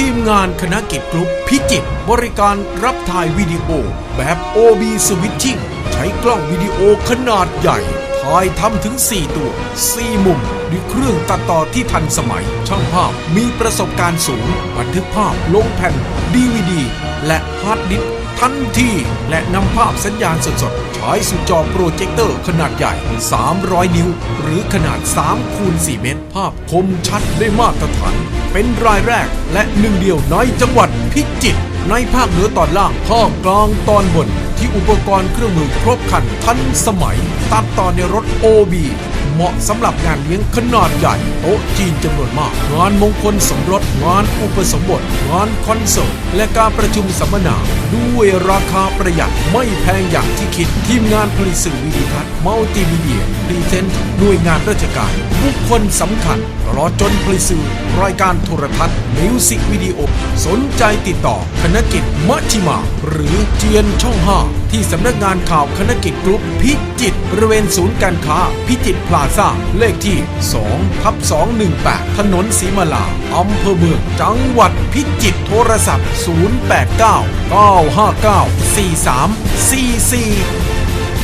ทีมงานคณะกิจกรุ๊ปพิจิตรบริการรับถ่ายวิดีโอ แบบ OB Switching ใช้กล้องวิดีโอขนาดใหญ่ ถ่ายทำถึง 4 ตัว 4 มุม ด้วยเครื่องตัดต่อที่ทันสมัย ช่างภาพมีประสบการณ์สูง บันทึกภาพลงแผ่น DVD และฮาร์ดดิส ทันที และนำภาพสัญญาณสดๆ ฉายสู่จอโปรเจคเตอร์ขนาดใหญ่ 300 นิ้ว หรือขนาด3คูณ4เมตร ภาพคมชัดได้มาตรฐาน เป็นรายแรกและหนึ่งเดียวในจังหวัดพิจิตรในภาคเหนือตอนล่างภาคกลางตอนบน ที่อุปกรณ์เครื่องมือครบครันทันสมัย ตัดต่อในรถ OB เหมาะสำหรับงานเลี้ยงขนาดใหญ่โต๊ะจีนจำนวนมาก งานมงคลสมรสงานอุปสมบท งานคอนเสิร์ตและการประชุมสัมมนา ด้วยราคาประหยัดไม่แพงอย่างที่คิด ทีมงานผลิตสื่อวิดีทัศน์มัลติมีเดียพรีเซนต์หน่วยงานราชการบุคคลสำคัญตลอดจนผลิตสื่อ รายการโทรทัศน์มิวสิกวิดีโอสนใจติดต่อคณะกิจมัชิมา หรือเจียนช่อง5ที่สำนักงานข่าวคณะกิจกรุ๊ปพิจิตรบริเวณศูนย์การค้า พิจิตรพลาซ่า เลขที่2ทับ218 ถนนศรีมาลาอำเภอเมือง จังหวัดพิจิตรโทรศัพท์ 089 959 4344